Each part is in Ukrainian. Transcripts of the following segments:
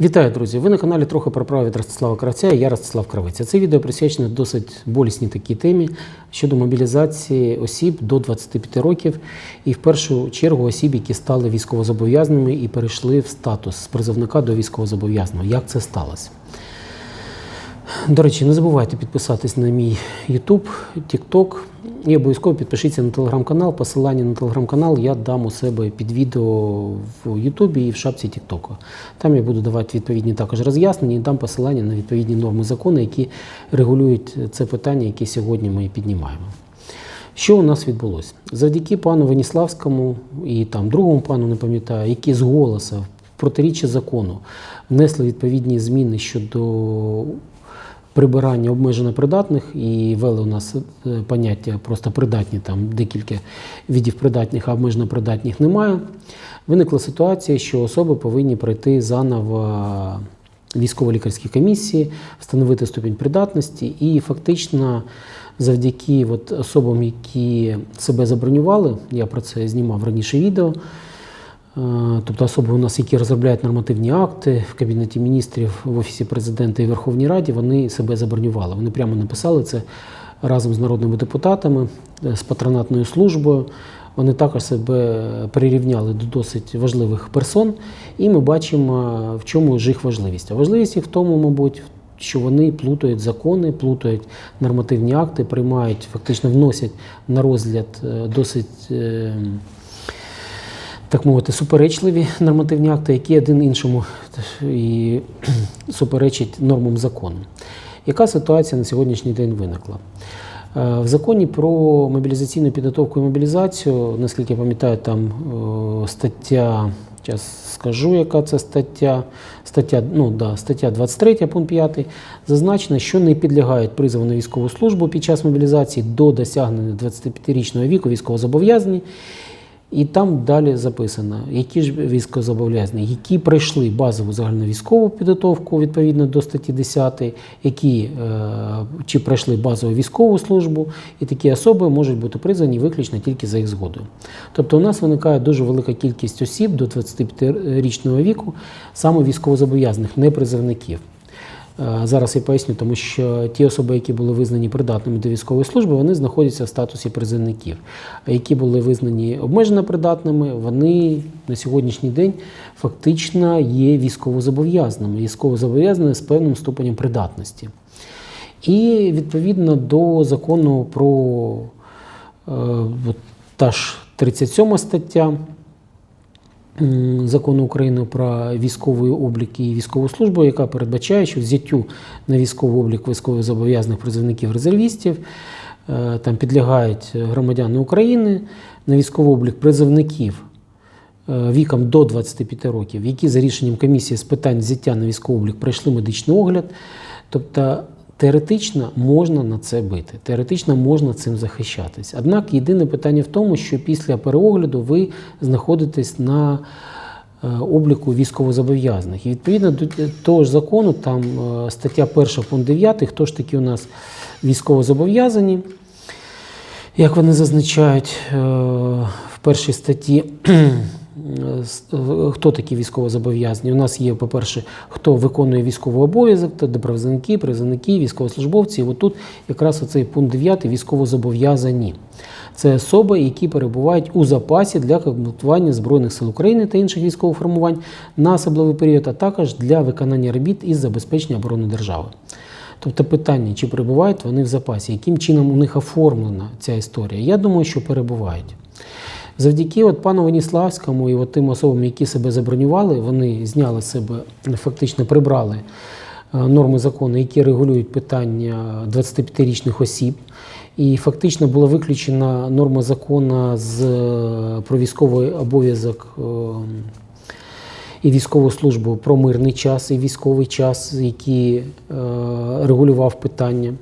Вітаю, друзі! Ви на каналі трохи про право від Ростислава Кравця і я Ростислав Кравець. Це відео присвячене досить болісній такій темі щодо мобілізації осіб до 25 років, і в першу чергу осіб, які стали військовозобов'язаними і перейшли в статус з призовника до військовозобов'язаного. Як це сталося? До речі, не забувайте підписатись на мій YouTube, TikTok і обов'язково підпишіться на телеграм-канал. Посилання на телеграм-канал я дам у себе під відео в YouTube і в шапці TikTok. Там я буду давати відповідні також роз'яснення і дам посилання на відповідні норми закону, які регулюють це питання, яке сьогодні ми піднімаємо. Що у нас відбулося? Завдяки пану Веніславському і там другому пану, не пам'ятаю, які з голоса протиріччя закону внесли відповідні зміни щодо прибирання обмежено придатних і ввели у нас е, поняття просто придатні, там декілька видів придатних, а обмежено придатних немає. Виникла ситуація, що особи повинні пройти заново військово-лікарські комісії, встановити ступінь придатності, і фактично завдяки от особам, які себе забронювали, я про це знімав раніше відео. Е, Тобто особи у нас, які розробляють нормативні акти в Кабінеті міністрів, в Офісі президента і Верховній Раді, вони себе забронювали. Вони прямо написали це разом з народними депутатами, е, з патронатною службою. Вони також себе прирівняли до досить важливих персон, і ми бачимо, в чому ж їх важливість. А важливість їх в тому, мабуть, що вони плутають закони, плутають нормативні акти, приймають, фактично вносять на розгляд е, досить. Так мовити, суперечливі нормативні акти, які один іншому і суперечать нормам закону. Яка ситуація на сьогоднішній день виникла? Е, В законі про мобілізаційну підготовку і мобілізацію, наскільки я пам'ятаю, там е, стаття, зараз скажу, яка це стаття, стаття, ну, да, стаття 23, пункт 5, зазначено, що не підлягають призову на військову службу під час мобілізації до досягнення 25-річного віку військовозобов'язані. І там далі записано, які ж військовозобов'язані, які пройшли базову загальновійськову підготовку відповідно до статті 10, які е, чи пройшли базову військову службу, і такі особи можуть бути призвані виключно тільки за їх згодою. Тобто у нас виникає дуже велика кількість осіб до 25-річного віку, саме військовозобов'язаних, не призовників. Е, Зараз я поясню, тому що ті особи, які були визнані придатними до військової служби, вони знаходяться в статусі призовників. А які були визнані обмежено придатними, вони на сьогоднішній день фактично є військовозобов'язаними, військовозобов'язаними з певним ступенем придатності. І відповідно до закону про е, та ж 37 стаття. Закону України про військовий облік і військову службу, яка передбачає, що взяттю на військовий облік військовозобов'язаних призовників резервістів е, там підлягають громадяни України на військовий облік призовників е, віком до 25 років, які за рішенням комісії з питань взяття на військовий облік пройшли медичний огляд. Тобто теоретично можна на це бити, теоретично можна цим захищатись. Однак єдине питання в тому, що після переогляду ви знаходитесь на е, обліку військовозобов'язаних. І відповідно до того ж закону, там е, стаття 1 пункт 9, хто ж таки у нас військовозобов'язані, як вони зазначають е, в першій статті, хто такі військовозобов'язані? У нас є, по-перше, хто виконує військовий обов'язок, то призовники, призовники, військовослужбовці. І отут якраз оцей пункт 9 військовозобов'язані. Це особи, які перебувають у запасі для комплектування Збройних сил України та інших військових формувань на особливий період, а також для виконання робіт із забезпечення оборони держави. Тобто питання, чи перебувають вони в запасі, яким чином у них оформлена ця історія? Я думаю, що перебувають. Завдяки от пану Веніславському і от тим особам, які себе забронювали, вони зняли себе, фактично прибрали е, норми закону, які регулюють питання 25-річних осіб. І фактично була виключена норма закону з е, про військовий обов'язок е, і військову службу про мирний час і військовий час, який регулював питання.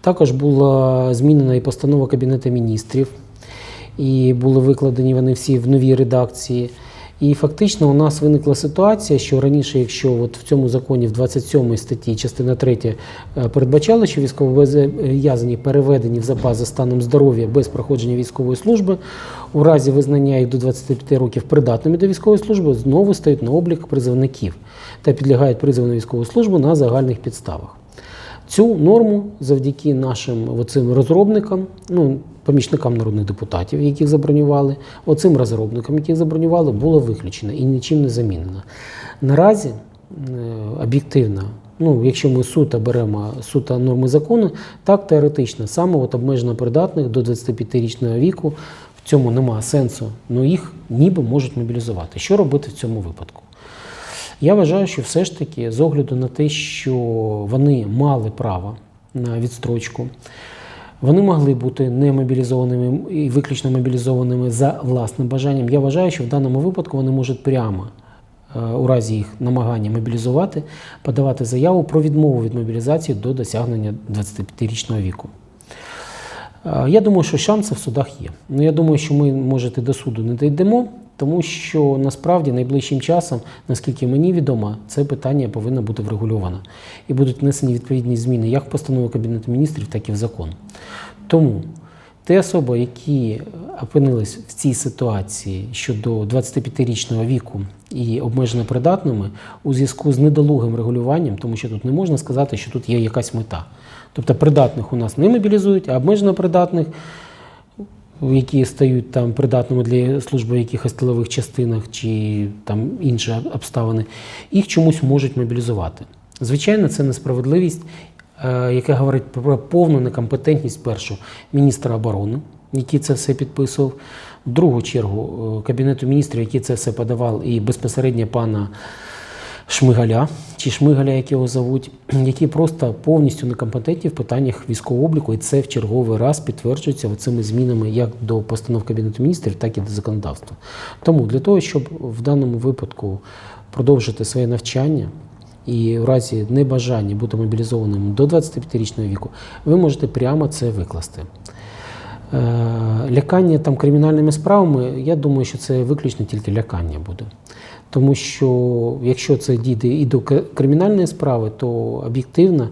Також була змінена і постанова Кабінету міністрів, і були викладені вони всі в новій редакції, І фактично у нас виникла ситуація, що раніше, якщо от в цьому законі в 27 статті частина 3 е, передбачало, що військовозобов'язані переведені в запас за станом здоров'я без проходження військової служби, у разі визнання їх до 25 років придатними до військової служби, знову стають на облік призовників та підлягають призову на військову службу на загальних підставах. Цю норму завдяки нашим оцим розробникам, ну, помічникам народних депутатів, яких забронювали, оцим розробникам, яких забронювали, було виключено і нічим не замінено. Наразі е, об'єктивно, ну, якщо ми суто беремо суто норми закону, так теоретично, саме от обмежено придатних до 25-річного віку, в цьому немає сенсу, але їх ніби можуть мобілізувати. Що робити в цьому випадку? Я вважаю, що все ж таки, з огляду на те, що вони мали право на відстрочку, вони могли бути не мобілізованими і виключно мобілізованими за власним бажанням. Я вважаю, що в даному випадку вони можуть прямо е, у разі їх намагання мобілізувати, подавати заяву про відмову від мобілізації до досягнення 25-річного віку. Е, Я думаю, що шанси в судах є. Ну, я думаю, що ми, може, до суду не дійдемо, тому що насправді найближчим часом, наскільки мені відомо, це питання повинно бути врегульовано. І будуть внесені відповідні зміни як в постанову Кабінету міністрів, так і в закон. Тому ті особи, які опинились в цій ситуації щодо 25-річного віку і обмежено придатними у зв'язку з недолугим регулюванням, тому що тут не можна сказати, що тут є якась мета. Тобто придатних у нас не мобілізують, а обмежено придатних, які стають там придатними для служби в якихось тилових частинах чи там інші обставини, їх чомусь можуть мобілізувати. Звичайно, це несправедливість, е, яка говорить про повну некомпетентність першу міністра оборони, який це все підписував. В другу чергу е, Кабінету міністрів, який це все подавав, і безпосередньо пана Шмигаля чи Шмигаля, як його зовуть, які просто повністю некомпетентні в питаннях військового обліку, і це в черговий раз підтверджується цими змінами як до постанов Кабінету міністрів, так і до законодавства. Тому для того, щоб в даному випадку продовжити своє навчання. І в разі небажання бути мобілізованим до 25-річного віку, ви можете прямо це викласти. Е, Лякання там кримінальними справами, я думаю, що це виключно тільки лякання буде. Тому що якщо це дійде і до кримінальної справи, то об'єктивно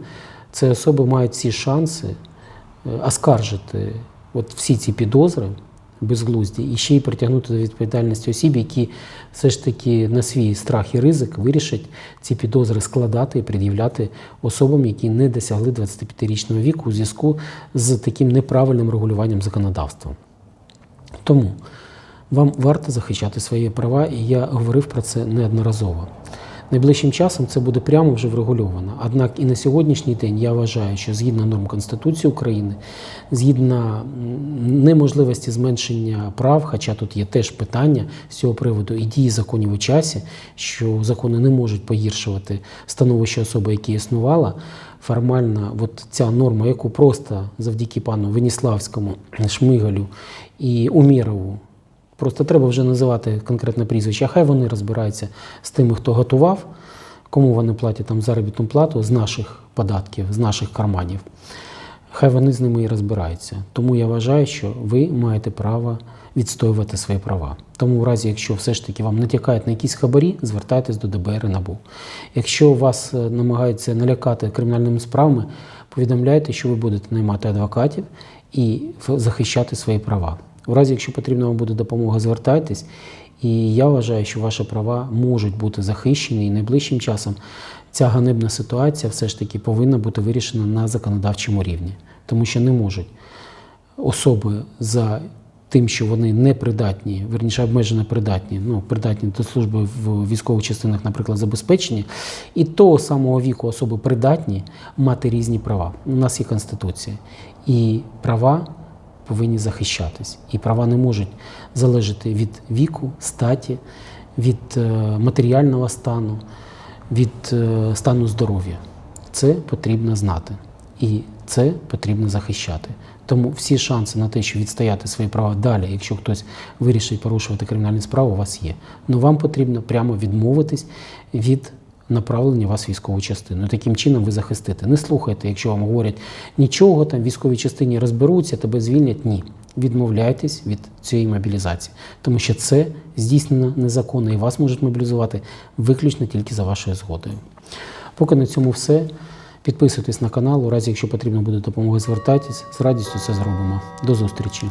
ці особи мають всі шанси е, оскаржити от всі ці підозри безглузді і ще й притягнути до відповідальності осіб, які все ж таки на свій страх і ризик вирішать ці підозри складати і пред'являти особам, які не досягли 25-річного віку у зв'язку з таким неправильним регулюванням законодавства. Тому вам варто захищати свої права, і я говорив про це неодноразово. Найближчим часом це буде прямо вже врегульовано. Однак і на сьогоднішній день я вважаю, що згідно норм Конституції України, згідно неможливості зменшення прав, хоча тут є теж питання з цього приводу і дії законів у часі, що закони не можуть погіршувати становище особи, яке існувала. Формально, от ця норма, яку просто завдяки пану Веніславському, Шмигалю і Умєрову Просто треба вже називати конкретне прізвище. Хай вони розбираються з тими, хто готував, кому вони платять там заробітну плату з наших податків, з наших карманів. Хай вони з ними і розбираються. Тому я вважаю, що ви маєте право відстоювати свої права. Тому, в разі, якщо все ж таки вам натякають на якісь хабарі, звертайтесь до ДБР і НАБУ. Якщо вас е, намагаються налякати кримінальними справами, повідомляйте, що ви будете наймати адвокатів і захищати свої права. У разі, якщо потрібна вам буде допомога, звертайтесь. І я вважаю, що ваші права можуть бути захищені, і найближчим часом ця ганебна ситуація все ж таки повинна бути вирішена на законодавчому рівні, тому що не можуть особи за тим, що вони не придатні, верніше обмежено придатні, ну придатні до служби в військових частинах, наприклад, забезпечені, і того самого віку особи придатні мати різні права. У нас є конституція, і права повинні захищатись. І права не можуть залежати від віку, статі, від е, матеріального стану, від е, стану здоров'я. Це потрібно знати. І це потрібно захищати. Тому всі шанси на те, що відстояти свої права далі, якщо хтось вирішить порушувати кримінальні справи, у вас є. Ну вам потрібно прямо відмовитись від направлення вас в військову частину. Таким чином ви захистите. Не слухайте, якщо вам говорять нічого, там в військовій частині розберуться, тебе звільнять. Ні. відмовляйтесь від цієї мобілізації, тому що це здійснено незаконно і вас можуть мобілізувати виключно тільки за вашою згодою. Поки на цьому все. Підписуйтесь на канал. У разі, якщо потрібно буде допомога, звертайтесь. З радістю це зробимо. До зустрічі.